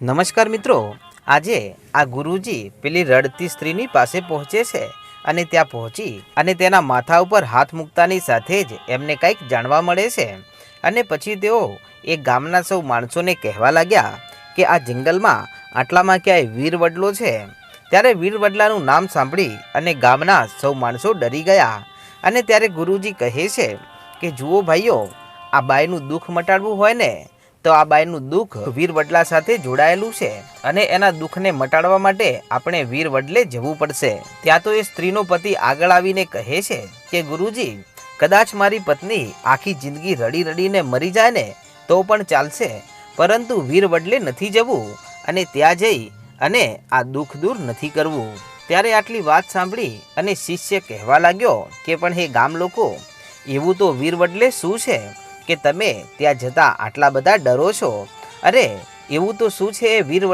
નમસ્કાર મિત્રો, આજે આ ગુરુજી પેલી રડતી સ્ત્રીની પાસે પહોંચે છે અને ત્યાં પહોંચી અને તેના માથા ઉપર હાથ મૂકતાની સાથે જ એમને કંઈક જાણવા મળે છે. અને પછી તેઓ એ ગામના સૌ માણસોને કહેવા લાગ્યા કે આ જંગલમાં આટલામાં ક્યાંય વીર વડલો છે. ત્યારે વીર વડલાનું નામ સાંભળી અને ગામના સૌ માણસો ડરી ગયા અને ત્યારે ગુરુજી કહે છે કે, જુઓ ભાઈઓ, આ બાયનું દુઃખ મટાડવું હોય ને તો આ બાઈનું દુઃખ વીર વડલા સાથે જોડાયેલું છે અને એના દુઃખને મટાડવા માટે આપણે વીર વડલે જવું પડશે. ત્યાં તો એ સ્ત્રીનો પતિ આગળ આવીને કહે છે કે, ગુરુજી, કદાચ મારી પત્ની આખી જિંદગી રડી રડીને મરી જાય ને, તો પણ ચાલશે. પરંતુ વીર વડલે નથી જવું અને ત્યાં જઈ અને આ દુઃખ દૂર નથી કરવું. ત્યારે આટલી વાત સાંભળી અને શિષ્ય કહેવા લાગ્યો કે, પણ હે ગામ લોકો એવું તો વીર વડલે શું છે? કે તમે ત્યાં જતા આટલા બધા ડરો છો? અરે, એવું તો શું છે એ વીર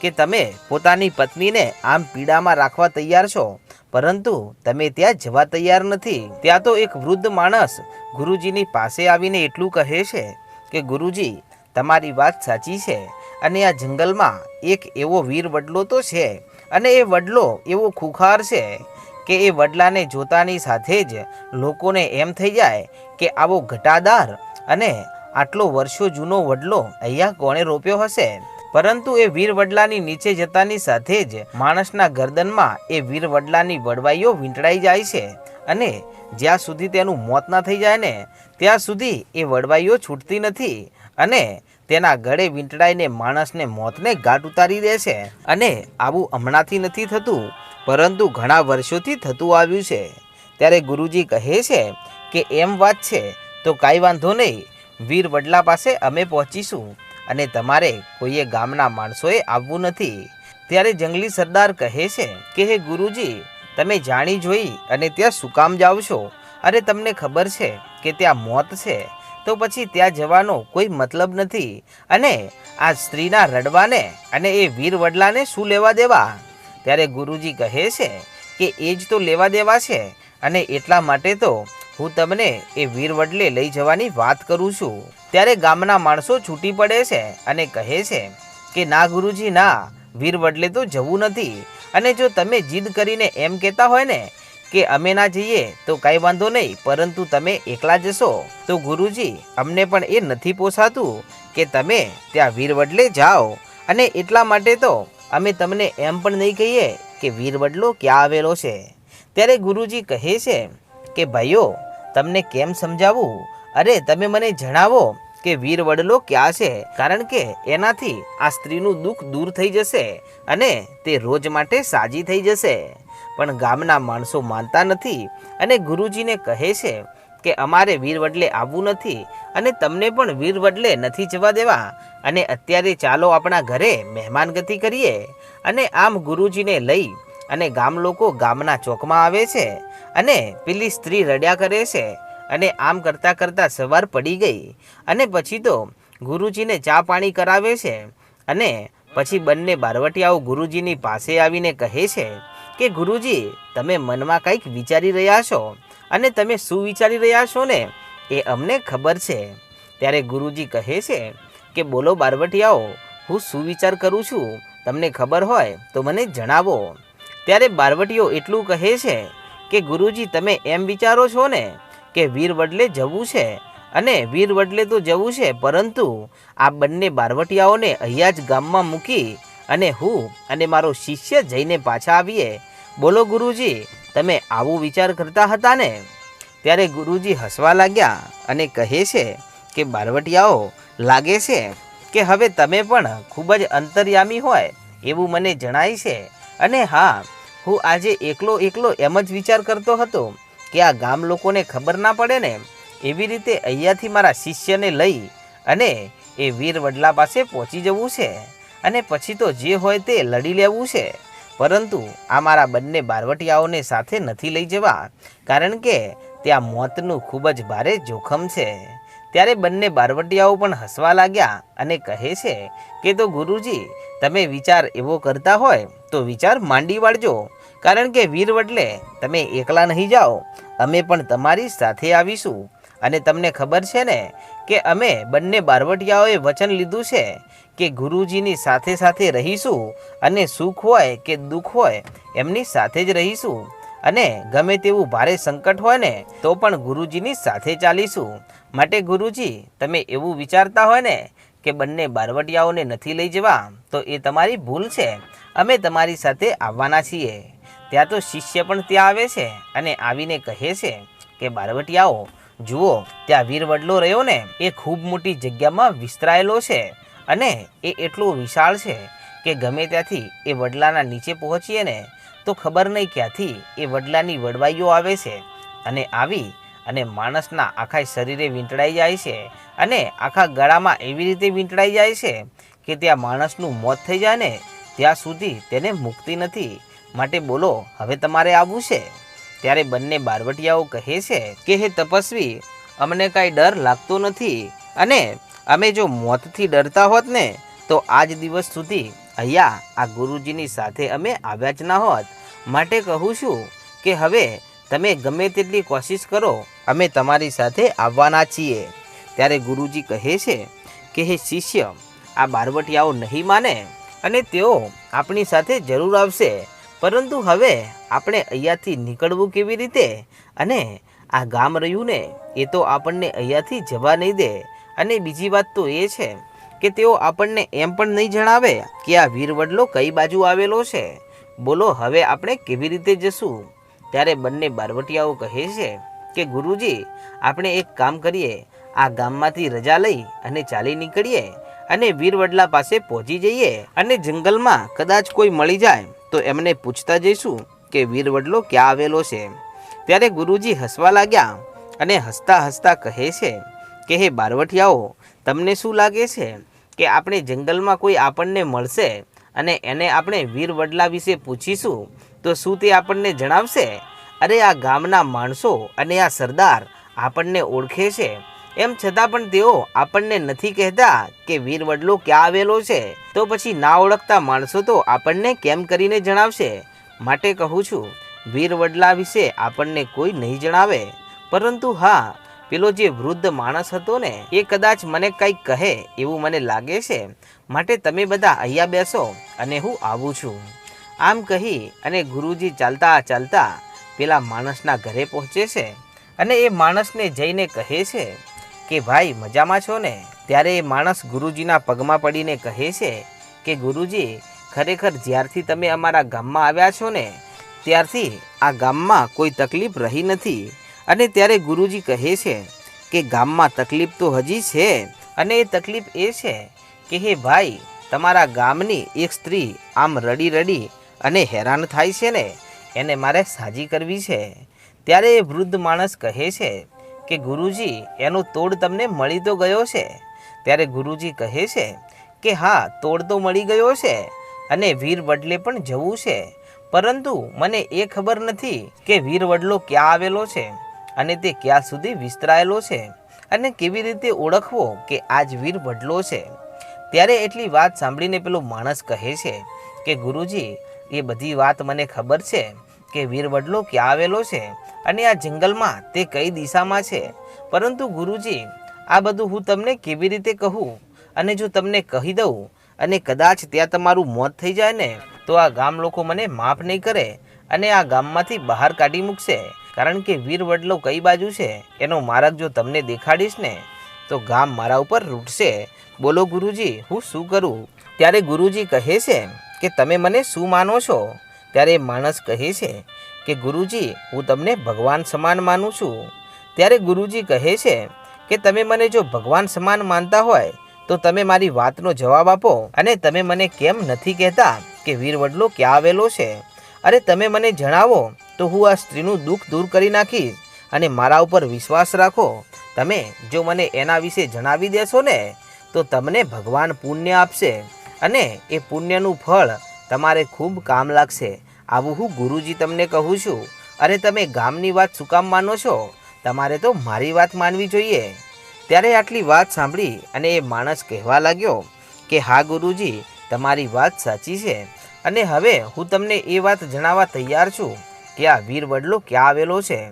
કે તમે પોતાની પત્નીને આમ પીડામાં રાખવા તૈયાર છો? પરંતુ તમે ત્યાં જવા તૈયાર નથી. ત્યાં તો એક વૃદ્ધ માણસ ગુરુજીની પાસે આવીને એટલું કહે છે કે, ગુરુજી, તમારી વાત સાચી છે અને આ જંગલમાં એક એવો વીર વડલો તો છે અને એ વડલો એવો ખુખાર છે. કે એ વડલાને જોતાની સાથે જ લોકોને એમ થઈ જાય કે આવો ઘટાદાર અને આટલો વર્ષો જૂનો વડલો અહીંયા કોણે રોપ્યો હશે? પરંતુ એ વીર વડલાની નીચે જતાની સાથે જ માણસના ગરદનમાં એ વીર વડલાની વડવાઈઓ વીંટળાઈ જાય છે અને જ્યાં સુધી તેનું મોત ના થઈ જાય ને, ત્યાં સુધી એ વડવાઈઓ છૂટતી નથી અને તેના ગળે વીંટળાઈને માણસને મોતને ગાંઠ ઉતારી દે છે. અને આવું હમણાંથી નથી થતું. પરંતુ ઘણા વર્ષોથી થતું આવ્યું છે. ત્યારે ગુરુજી કહે છે કે એમ વાત છે, તો કાંઈ વાંધો નહીં. વીર વડલા પાસે અમે પહોંચીશું અને તમારે કોઈએ ગામના માણસોએ આવવું નથી. ત્યારે જંગલી સરદાર કહે છે કે, હે ગુરુજી, તમે જાણી જોઈ અને ત્યાં શું કામ જાઓ છો? અરે, તમને ખબર છે કે ત્યાં મોત છે. તો પછી ત્યાં જવાનો કોઈ મતલબ નથી. અને આ સ્ત્રીના રડવાને અને એ વીર વડલાને શું લેવા દેવા? ત્યારે ગુરુજી કહે છે કે એ જ તો લેવા દેવા છે અને એટલા માટે તો હું તમને એ વીર વડલે લઈ જવાની વાત કરું છું. ત્યારે ગામના માણસો છૂટી પડે છે અને કહે છે કે, ના ગુરુજી, ના, વીર વડલે તો જવું નથી. અને જો તમે જીદ કરીને એમ કહેતા હોય ને કે અમે ના જઈએ, તો કાંઈ વાંધો નહીં, પરંતુ તમે એકલા જશો. તો ગુરુજી, અમને પણ એ નથી પોસાતું કે તમે ત્યાં વીર વડલે જાઓ. અને એટલા માટે તો અમે તમને એમ પણ નહીં કહીએ કે વીરવડલો ક્યાં આવેલો છે. ત્યારે ગુરુજી કહે છે કે, ભાઈઓ, તમને કેમ સમજાવું? અરે, તમે મને જણાવો કે વીરવડલો ક્યાં છે? કારણ કે એનાથી આ સ્ત્રીનું દુઃખ દૂર થઈ જશે અને તે રોજ માટે સાજી થઈ જશે. પણ ગામના માણસો માનતા નથી અને ગુરુજીને કહે છે કે અમારે વીર વડલે આવવું નથી અને તમને પણ વીર વડલે નથી જવા દેવા. અને અત્યારે ચાલો આપણા ઘરે મહેમાનગતિ કરીએ. અને આમ ગુરુજીને લઈ અને ગામ લોકો ગામના ચોકમાં આવે છે અને પેલી સ્ત્રી રડ્યા કરે છે અને આમ કરતાં કરતાં સવાર પડી ગઈ. અને પછી તો ગુરુજીને ચા પાણી કરાવે છે અને પછી બંને બારવટિયાઓ ગુરુજીની પાસે આવીને કહે છે કે ગુરુજી, તમે મનમાં કંઈક વિચારી રહ્યા છો? અને તમે શું વિચારી રહ્યા છો ને? એ અમને ખબર છે. ત્યારે ગુરુજી કહે છે કે, બોલો બારવટિયાઓ, હું શું વિચાર કરું છું? તમને ખબર હોય તો મને જણાવો. ત્યારે બારવટીઓ એટલું કહે છે કે, ગુરુજી, તમે એમ વિચારો છો ને કે વીર વડલે જવું છે અને વીર વડલે તો જવું છે, પરંતુ આ બંને બારવટિયાઓને અહીંયા જ ગામમાં મૂકી અને હું અને મારો શિષ્ય જઈને પાછા આવીએ. બોલો ગુરુજી તમે આવું વિચાર કરતા હતા ને? ત્યારે ગુરુજી હસવા લાગ્યા અને કહે છે કે, બારવટિયાઓ, લાગે છે કે હવે તમે પણ ખૂબ જ અંતર્યામી હોય એવું મને જણાય છે. અને હા, હું આજે એકલો એકલો એમ જ વિચાર કરતો હતો કે આ ગામ લોકોને ખબર ના પડે ને, એવી રીતે અહીંયાથી મારા શિષ્યને લઈ અને એ વીર વડલા પાસે પહોંચી જવું છે. અને પછી તો જે હોય તે લડી લેવું છે. પરંતુ આ મારા બંને બારવટિયાઓને સાથે નથી લઈ જવા, કારણ કે ત્યાં મોતનું ખૂબ જ ભારે જોખમ છે. ત્યારે બંને બારવટિયાઓ પણ હસવા લાગ્યા અને કહે છે કે, તો ગુરુજી, તમે વિચાર એવો કરતા હોય, તો વિચાર માંડી વાળજો. કારણ કે વીર વડલે તમે એકલા નહીં જાઓ, અમે પણ તમારી સાથે આવીશું. અને તમને ખબર છે ને કે અમે બંને બારવટિયાઓએ વચન લીધું છે કે ગુરુજીની સાથે સાથે રહીશું અને સુખ હોય કે દુઃખ હોય, એમની સાથે જ રહીશું. અને ગમે તેવું ભારે સંકટ હોય ને, તો પણ ગુરુજીની સાથે ચાલીશું. માટે ગુરુજી, તમે એવું વિચારતા હોય ને કે બંને બારવટિયાઓને નથી લઈ જવા, તો એ તમારી ભૂલ છે. અમે તમારી સાથે આવવાના છીએ. ત્યાં તો શિષ્ય પણ ત્યાં આવે છે અને આવીને કહે છે કે બારવટિયાઓ જુઓ, ત્યાં વીરવડલો રહ્યો ને, એ ખૂબ મોટી જગ્યામાં વિસ્તરાયેલો છે અને એ એટલો વિશાળ છે કે ગમે ત્યાંથી એ વડલાના નીચે પહોંચીએ ને, તો ખબર નહીં ક્યાંથી એ વડલાની વડવાઈઓ આવે છે અને આવી અને માણસના આખા શરીરે વીંટળાઈ જાય છે અને આખા ગળામાં એવી રીતે વીંટળાઈ જાય છે કે ત્યાં માણસનું મોત થઈ જાય ને, ત્યાં સુધી તેને મુક્તિ નથી. માટે બોલો, હવે તમારે આવવું છે? ત્યારે બંને બારવટિયાઓ કહે છે કે, હે તપસ્વી, અમને કાંઈ ડર લાગતો નથી અને અમે જો મોતથી ડરતા હોત ને, તો આજ દિવસ સુધી અહીંયા આ ગુરુજીની સાથે અમે આવ્યા જ ના હોત. માટે કહું છું કે, હવે તમે ગમે તેટલી કોશિશ કરો, અમે તમારી સાથે આવવાના છીએ. ત્યારે ગુરુજી કહે છે કે, હે શિષ્ય, આ બારવટિયાઓ નહીં માને અને તેઓ આપણી સાથે જરૂર આવશે. પરંતુ હવે આપણે અહીંયાથી નીકળવું કેવી રીતે? અને આ ગામ રહ્યું ને એ તો આપણને અહીંયાથી જવા નહીં દે. અને બીજી વાત તો એ છે કે તેઓ આપણને એમ પણ નહીં જણાવે કે આ વીરવડલો કઈ બાજુ આવેલો છે. બોલો, હવે આપણે કેવી રીતે જશું? ત્યારે બંને બારવટિયાઓ કહે છે કે, ગુરુજી, આપણે એક કામ કરીએ. આ ગામમાંથી રજા લઈ અને ચાલી નીકળીએ અને વીરવડલા પાસે પહોંચી જઈએ. અને જંગલમાં કદાચ કોઈ મળી જાય તો એમને પૂછતા જઈશું. કે વીરવડલો ક્યાં આવેલો છે? ત્યારે ગુરુજી હસવા લાગ્યા અને હસતા હસતા કહે છે કે, હે બારવટિયાઓ તમને શું લાગે છે કે આપણે જંગલમાં કોઈ આપણને મળશે અને એને આપણે વીરવડલા વિશે પૂછીશું? તો શું તે આપણને જણાવશે? અરે, આ ગામના માણસો અને આ સરદાર આપણને ઓળખે છે. એમ છતાં પણ તેઓ આપણને નથી કહેતા કે વીરવડલો ક્યાં આવેલો છે. તો પછી ના ઓળખતા માણસો તો આપણને કેમ કરીને જણાવશે? માટે કહું છું વીરવડલા વિશે આપણને કોઈ નહીં જણાવે. પરંતુ હા, પેલો જે વૃદ્ધ માણસ હતો ને, એ કદાચ મને કંઈક કહે એવું મને લાગે છે. માટે તમે બધા અહીંયા બેસો અને હું આવું છું. આમ કહી અને ગુરુજી ચાલતા ચાલતા પેલા માણસના ઘરે પહોંચે છે અને એ માણસને જઈને કહે છે કે, ભાઈ, મજામાં છો ને? ત્યારે એ માણસ ગુરુજીના પગમાં પડીને કહે છે કે, ગુરુજી ખરેખર જ્યારથી તમે અમારા ગામમાં આવ્યા છો ને, ત્યારથી આ ગામમાં કોઈ તકલીફ રહી નથી. અને ત્યારે ગુરુજી કહે છે કે ગામમાં તકલીફ તો હજી છે, અને એ તકલીફ એ છે કે હે ભાઈ, તમારા ગામની એક સ્ત્રી આમ રડી રડી અને હેરાન થાય છે ને, એને મારે સાજી કરવી છે. ત્યારે એ વૃદ્ધ માણસ કહે છે કે ગુરુજી, એનો તોડ તમને મળી તો ગયો છે? ત્યારે ગુરુજી કહે છે કે હા, તોડ તો મળી ગયો છે અને વીર વડલે પણ જવું છે. પરંતુ મને એ ખબર નથી કે વીર વડલો ક્યાં આવેલો છે અને તે ક્યાં સુધી વિસ્તરાયેલો છે અને કેવી રીતે ઓળખવો કે આજ વીર વડલો છે. ત્યારે એટલી વાત સાંભળીને પેલો માણસ કહે છે કે, ગુરુજી, એ બધી વાત મને ખબર છે કે વીર વડલો ક્યાં આવેલો છે અને આ જંગલમાં તે કઈ દિશામાં છે. પરંતુ ગુરુજી, આ બધું હું તમને કેવી રીતે કહું? અને જો તમને કહી દઉં અને કદાચ ત્યાં તમારું મોત થઈ જાય ને, તો આ ગામ લોકો મને માફ નહીં કરે અને આ ગામમાંથી બહાર કાઢી મૂકશે. કારણ કે વીર વડલો કઈ બાજુ છે, એનો માર્ગ જો તમને દેખાડીશ ને, તો ગામ મારા ઉપર રૂટશે. બોલો ગુરુજી, હું શું કરું? ત્યારે ગુરુજી કહે છે કે તમે મને શું માનો છો? ત્યારે માણસ કહે છે કે ગુરુજી, હું તમને ભગવાન સમાન માનું છું. ત્યારે ગુરુજી કહે છે કે તમે મને જો ભગવાન સમાન માનતા હોય તો તમે મારી વાતનો જવાબ આપો. અને તમે મને કેમ નથી કહેતા કે વીરવડલો ક્યાં આવેલો છે? અરે તમે મને જણાવો, તો હું આ સ્ત્રીનું દુઃખ દૂર કરી નાખીશ અને મારા ઉપર વિશ્વાસ રાખો. તમે જો મને એના વિશે જણાવી દેશો ને, તો તમને ભગવાન પુણ્ય આપશે અને એ પુણ્યનું ફળ તમારે ખૂબ કામ લાગશે. આવું હું ગુરુજી તમને કહું છું. અરે તમે ગામની વાત શું કામ માનો છો. તમારે તો મારી વાત માનવી જોઈએ. ત્યારે આટલી વાત સાંભળી અને એ માણસ કહેવા લાગ્યો કે, હા, ગુરુજી, તમારી વાત સાચી છે. અને હવે હું તમને એ વાત જણાવવા તૈયાર છું કે આ વીર વડલો ક્યાં આવેલો છે.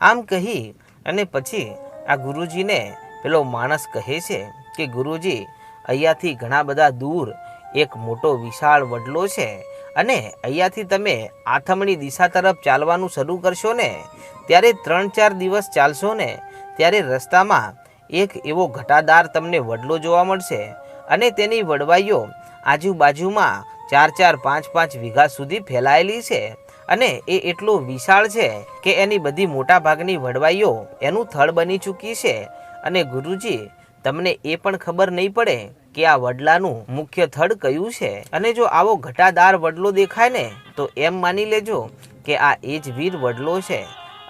આમ કહી અને પછી આ ગુરુજીને પેલો માણસ કહે છે કે, ગુરુજી, અહીંયાથી ઘણા બધા દૂર એક મોટો વિશાળ વડલો છે અને અહીંયાથી તમે આથમણી દિશા તરફ ચાલવાનું શરૂ કરશો ને. ત્યારે ત્રણ ચાર દિવસ ચાલશો ને. ત્યારે રસ્તામાં એક એવો ઘટાદાર તમને વડલો જોવા મળશે અને તેની વડવાઈઓ આજુબાજુમાં ચાર ચાર પાંચ પાંચ વીઘા સુધી ફેલાયેલી છે. અને એ એટલો વિશાળ છે કે એની બધી મોટાભાગની વડવાઈઓ એનું થળ બની ચૂકી છે. અને ગુરુજી, તમને એ પણ ખબર નહીં પડે કે આ વડલાનું મુખ્ય થડ કયું છે. અને જો આવો ઘટાદાર વડલો દેખાય ને, તો એમ માની લેજો કે આ એ જ વીર વડલો છે.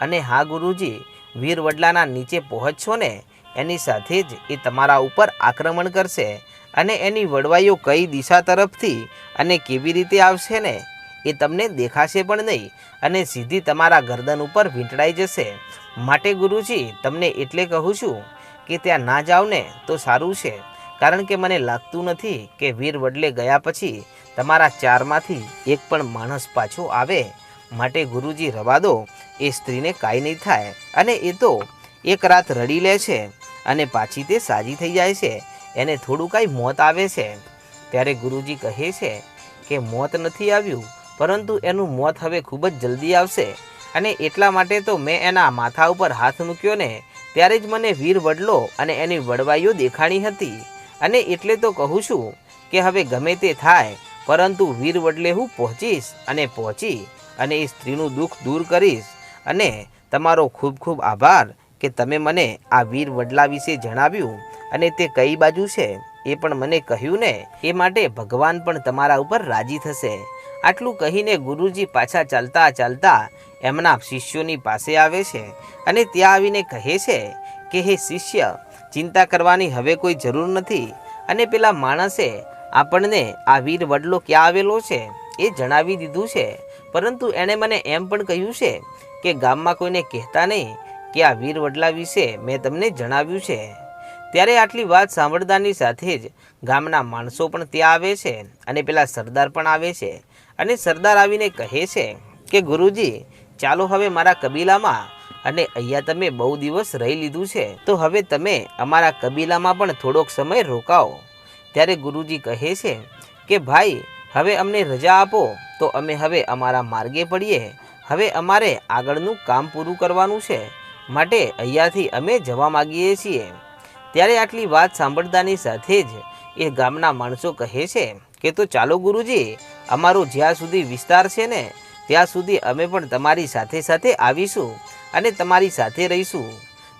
અને હા ગુરુજી, વીર વડલાના નીચે પહોંચશો ને એની સાથે જ એ તમારા ઉપર આક્રમણ કરશે અને એની વડવાઈઓ કઈ દિશા તરફથી અને કેવી રીતે આવશે ને, એ તમને દેખાશે પણ નહીં અને સીધી તમારા ગરદન ઉપર વીંટળાઈ જશે. માટે ગુરુજી, તમને એટલે કહું છું કે ત્યાં ના જાઓ ને તો સારું છે, કારણ કે મને લાગતું નથી કે વીર વડલે ગયા પછી તમારા ચારમાંથી એક પણ માણસ પાછો આવે. માટે ગુરુજી, રવા દો, એ સ્ત્રીને કાંઈ નહીં થાય અને એ તો એક રાત રડી લે છે. અને પાછી તે સાજી થઈ જાય છે. એને થોડું કાંઈ મોત આવે છે. ત્યારે ગુરુજી કહે છે કે, મોત નથી આવ્યું, પરંતુ એનું મોત હવે ખૂબ જ જલ્દી આવશે. અને એટલા માટે તો મેં એના માથા ઉપર હાથ મૂક્યો ને, ત્યારે જ મને વીર વડલો અને એની વડવાઈઓ દેખાણી હતી. અને એટલે તો કહું છું કે, હવે ગમે તે થાય, પરંતુ વીર વડલે હું પહોંચીશ અને પહોંચી અને એ સ્ત્રીનું દુઃખ દૂર કરીશ. અને તમારો ખૂબ ખૂબ આભાર. કે તમે મને આ વીર વડલા વિશે જણાવ્યું અને તે કઈ બાજુ છે એ પણ મને કહ્યું ને, એ માટે ભગવાન પણ તમારા ઉપર રાજી થશે. આટલું કહીને ગુરુજી પાછા ચાલતા ચાલતા એમના શિષ્યોની પાસે આવે છે અને ત્યાં આવીને કહે છે કે, હે શિષ્ય, ચિંતા કરવાની હવે કોઈ જરૂર નથી અને પેલા માણસે આપણને આ વીર વડલો ક્યાં આવેલો છે એ જણાવી દીધું છે. પરંતુ એણે મને એમ પણ કહ્યું છે કે ગામમાં કોઈને કહેતા નહીં કે આ વીર વડલા વિશે મેં તમને જણાવ્યું છે. ત્યારે આટલી વાત સાંભળતાની સાથે જ ગામના માણસો પણ ત્યાં આવે છે અને પેલા સરદાર પણ આવે છે. અને સરદાર આવીને કહે છે કે, ગુરુજી, ચાલો હવે મારા કબીલામાં અને અહીંયા તમે બહુ દિવસ રહી લીધું છે. તો હવે તમે અમારા કબીલામાં પણ થોડોક સમય રોકાઓ. ત્યારે ગુરુજી કહે છે કે, ભાઈ, હવે અમને રજા આપો. તો અમે હવે અમારા માર્ગે પડીએ. હવે અમારે આગળનું કામ પૂરું કરવાનું છે. માટે અહીંયાથી અમે જવા માગીએ છીએ. ત્યારે આટલી વાત સાંભળતાની સાથે જ એ ગામના માણસો કહે છે કે, તો ચાલો ગુરુજી, અમારો જ્યાં સુધી વિસ્તાર છે ને, ત્યાં સુધી અમે પણ તમારી સાથે સાથે આવીશું અને તમારી સાથે રહીશું.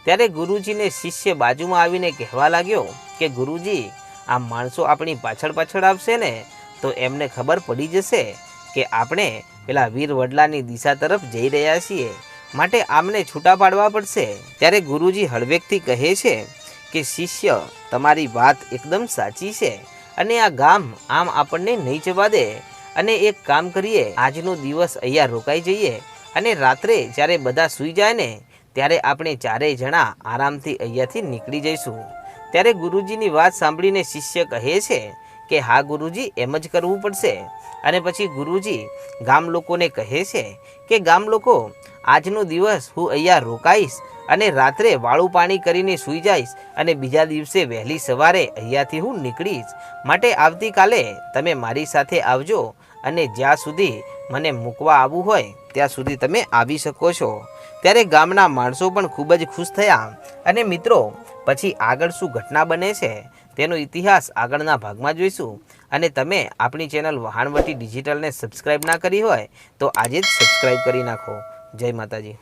ત્યારે ગુરુજીને શિષ્ય બાજુમાં આવીને કહેવા લાગ્યો કે, ગુરુજી, આ માણસો આપણી પાછળ પાછળ આવશે ને, તો એમને ખબર પડી જશે કે આપણે પેલા વીર વડલાની દિશા તરફ જઈ રહ્યા છીએ. માટે આમને છૂટા પાડવા પડશે. ત્યારે ગુરુજી હળવેકથી કહે છે કે, શિષ્ય, તમારી વાત એકદમ સાચી છે અને આ ગામ આમ આપણને નહીં જવા દે. અને એક કામ કરીએ, આજનો દિવસ અહીંયા રોકાઈ જઈએ અને રાત્રે જ્યારે બધા સૂઈ જાય ને, ત્યારે આપણે ચારેય જણા આરામથી અહીંયાથી નીકળી જઈશું. ત્યારે ગુરુજીની વાત સાંભળીને શિષ્ય કહે છે કે, હા ગુરુજી, એમ જ કરવું પડશે. અને પછી ગુરુજી ગામ લોકોને કહે છે કે, ગામ લોકો આજનો દિવસ હું અહીંયા રોકાઈશ અને રાત્રે વાળું પાણી કરીને સૂઈ જઈશ અને બીજા દિવસે વહેલી સવારે અહીંયાથી હું નીકળીશ. માટે આવતીકાલે તમે મારી સાથે આવજો અને જ્યાં સુધી મને મૂકવા આવવું હોય, ત્યાં સુધી તમે આવી શકો છો. ત્યારે ગામના માણસો પણ ખૂબ જ ખુશ થયા અને મિત્રો, પછી આગળ શું ઘટના બને છે, તેનો ઇતિહાસ આગળના ભાગમાં જોઈશું. અને તમે આપણી ચેનલ વહાણવટી ડિજિટલને સબસ્ક્રાઇબ ના કરી હોય, તો આજે જ સબસ્ક્રાઇબ કરી નાખો. જય માતાજી.